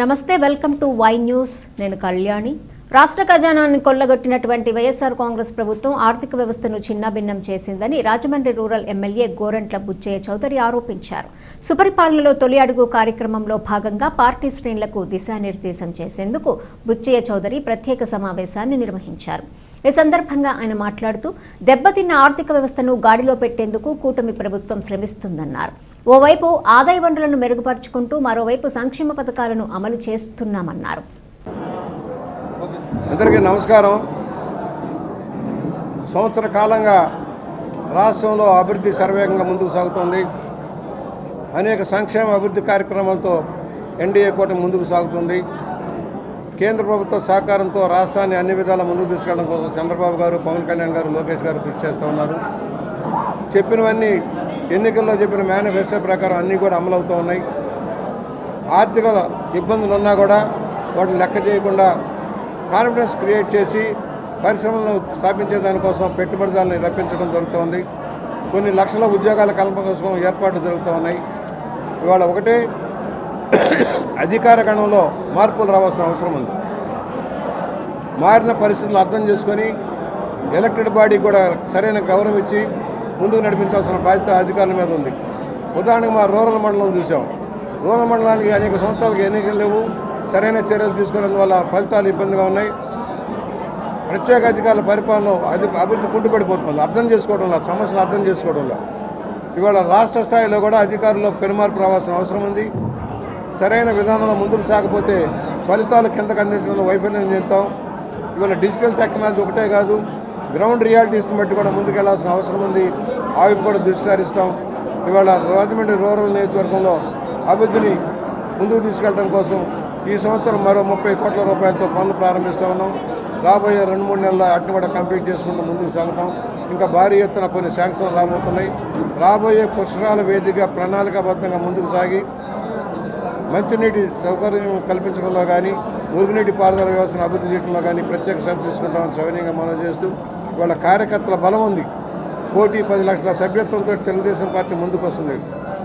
నమస్తే welcome to Y news. నేను కళ్యాణి. రాష్ట్ర ఖజానాన్ని కొల్లగొట్టినటువంటి వైఎస్ఆర్ కాంగ్రెస్ ప్రభుత్వం ఆర్థిక వ్యవస్థను చిన్నాభిన్నం చేసిందని రాజమండ్రి రూరల్ ఎమ్మెల్యే గోరంట్ల బుచ్చయ్య చౌదరి ఆరోపించారు. సుపరిపాలనలో తొలి అడుగు కార్యక్రమంలో భాగంగా పార్టీ శ్రేణులకు దిశానిర్దేశం చేసేందుకు బుచ్చయ్య చౌదరి ప్రత్యేక సమావేశాన్ని నిర్వహించారు. ఈ సందర్భంగా ఆయన మాట్లాడుతూ దెబ్బతిన్న ఆర్థిక వ్యవస్థను గాడిలో పెట్టేందుకు కూటమి ప్రభుత్వం శ్రమిస్తుందన్నారు. ఓవైపు ఆదాయ వనరులను మెరుగుపరుచుకుంటూ మరోవైపు సంక్షేమ పథకాలను అమలు చేస్తున్నామన్నారు. అందరికీ నమస్కారం. సంవత్సర కాలంగా రాష్ట్రంలో అభివృద్ధి సర్వేగంగా ముందుకు సాగుతుంది. అనేక సంక్షేమ అభివృద్ధి కార్యక్రమాలతో ఎన్డీఏ కూటమి ముందుకు సాగుతుంది. కేంద్ర ప్రభుత్వ సహకారంతో రాష్ట్రాన్ని అన్ని విధాల ముందుకు తీసుకెళ్ళడం కోసం చంద్రబాబు గారు పవన్ కళ్యాణ్ గారు లోకేష్ గారు కృషి చేస్తూ ఉన్నారు. చెప్పినవన్నీ ఎన్నికల్లో చెప్పిన మేనిఫెస్టో ప్రకారం అన్నీ కూడా అమలవుతూ ఉన్నాయి. ఆర్థిక ఇబ్బందులు ఉన్నా కూడా వాటిని లెక్క చేయకుండా కాన్ఫిడెన్స్ క్రియేట్ చేసి పరిశ్రమలను స్థాపించే దానికోసం పెట్టుబడిదారులను రప్పించడం జరుగుతోంది కొన్ని లక్షల ఉద్యోగాల కల్పన కోసం ఏర్పాట్లు జరుగుతూ ఉన్నాయి. ఇవాళ ఒకటే అధికార గణంలో మార్పులు రావాల్సిన అవసరం ఉంది. మారిన పరిస్థితులు అర్థం చేసుకొని ఎలక్టెడ్ బాడీ కూడా సరైన గౌరవం ఇచ్చి ముందుకు నడిపించాల్సిన బాధ్యత అధికారుల మీద ఉంది. ఉదాహరణకు మా రూరల్ మండలం చూసాం. రూరల్ మండలానికి అనేక సంవత్సరాలకు ఎన్నికలు లేవు. సరైన చర్యలు తీసుకునేందువల్ల ఫలితాలు ఇబ్బందిగా ఉన్నాయి. ప్రత్యేక అధికారుల పరిపాలన అది అభివృద్ధి కుంటుపడిపోతుంది. అర్థం చేసుకోవడంలో సమస్యలు అర్థం చేసుకోవడంలో ఇవాళ రాష్ట్ర స్థాయిలో కూడా అధికారుల్లో పెనుమార్పు రావాల్సిన అవసరం ఉంది. సరైన విధానంలో ముందుకు సాగపోతే ఫలితాలు కిందకు అందించడంలో వైఫల్యం చెందుతాం. ఇవాళ డిజిటల్ టెక్నాలజీ ఒకటే కాదు గ్రౌండ్ రియాలిటీస్ని బట్టి కూడా ముందుకెళ్ళాల్సిన అవసరం ఉంది. అవి కూడా దృష్టి సారిస్తాం. ఇవాళ రాజమండ్రి రూరల్ నియోజకవర్గంలో అభివృద్ధిని ముందుకు తీసుకెళ్ళడం కోసం ఈ సంవత్సరం మరో ముప్పై కోట్ల రూపాయలతో పనులు ప్రారంభిస్తూ ఉన్నాం. రాబోయే రెండు మూడు నెలల అట్ని కూడా కంప్లీట్ చేసుకుంటూ ముందుకు సాగుతాం. ఇంకా భారీ ఎత్తున కొన్ని శాంక్షన్లు రాబోతున్నాయి. రాబోయే పుష్కరాల వేదిక ప్రణాళికాబద్ధంగా ముందుకు సాగి మంచినీటి సౌకర్యం కల్పించడంలో కానీ మురుగునీటి పారుదల వ్యవస్థను అభివృద్ధి చేయడంలో కానీ ప్రత్యేక శ్రద్ధ తీసుకుంటామని సవినీయంగా మనం చేస్తూ వాళ్ళ కార్యకర్తల బలం ఉంది. కోటి పది లక్షల సభ్యత్వంతో తెలుగుదేశం పార్టీ ముందుకు వస్తుంది.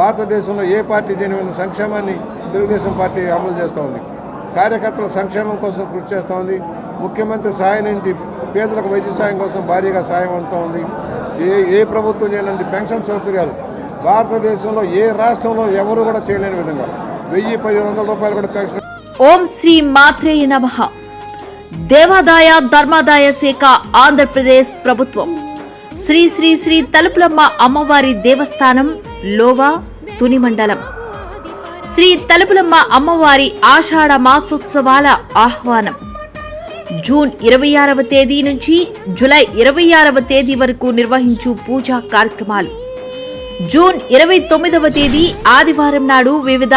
భారతదేశంలో ఏ పార్టీ చేయని సంక్షేమాన్ని తెలుగుదేశం పార్టీ అమలు చేస్తూ ఉంది? కార్యకర్తల సంక్షేమం కోసం కృషి చేస్తూ ఉంది. ముఖ్యమంత్రి సహాయం నుంచి పేదలకు వైద్య సాయం కోసం భారీగా సాయం అందుతూ ఉంది. ఏ ఏ ప్రభుత్వం చేయనంది పెన్షన్ సౌకర్యాలు? భారతదేశంలో ఏ రాష్ట్రంలో ఎవరు కూడా చేయలేని విధంగా. వెయ్యి పది వందల రూపాయలు కూడా పెన్షన్. ఓం శ్రీ మాత్రేయ నమ. దేవాదాయ ధర్మాదాయ శాఖ ఆంధ్రప్రదేశ్ ప్రభుత్వం. శ్రీ శ్రీ శ్రీ తలుపులమ్మ అమ్మవారి దేవస్థానం లోవా తుని మండలం. శ్రీ తలుపులమ్మ అమ్మవారి ఆషాఢ మాసోత్సవాల ఆహ్వానం. జూన్ ఇరవై ఆరవ తేదీ నుంచి జూలై ఇరవై ఆరవ తేదీ వరకు నిర్వహించు పూజా కార్యక్రమాలు. జూన్ ఇరవై తొమ్మిదవ తేదీ ఆదివారం నాడు వివిధ